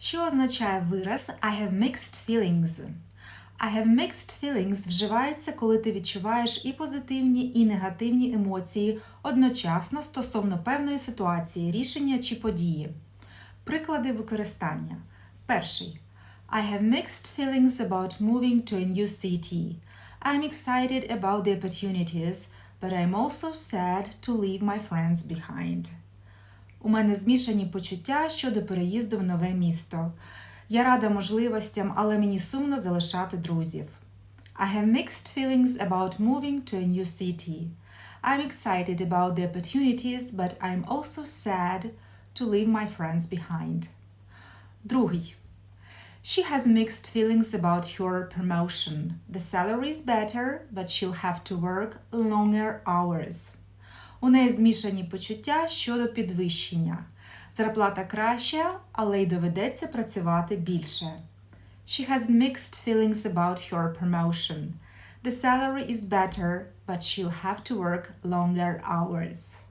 Що означає вираз I have mixed feelings? I have mixed feelings вживається, коли ти відчуваєш і позитивні, і негативні емоції одночасно стосовно певної ситуації, рішення чи події. Приклади використання. Перший. I have mixed feelings about moving to a new city. I'm excited about the opportunities, but I'm also sad to leave my friends behind. У мене змішані почуття щодо переїзду в нове місто. Я рада можливостям, але мені сумно залишати друзів. I have mixed feelings about moving to a new city. I'm excited about the opportunities, but I'm also sad to leave my friends behind. Другий. She has mixed feelings about her promotion. The salary is better, but she'll have to work longer hours. У неї змішані почуття щодо підвищення. Зарплата краща, але й доведеться працювати більше. She has mixed feelings about her promotion. The salary is better, but she'll have to work longer hours.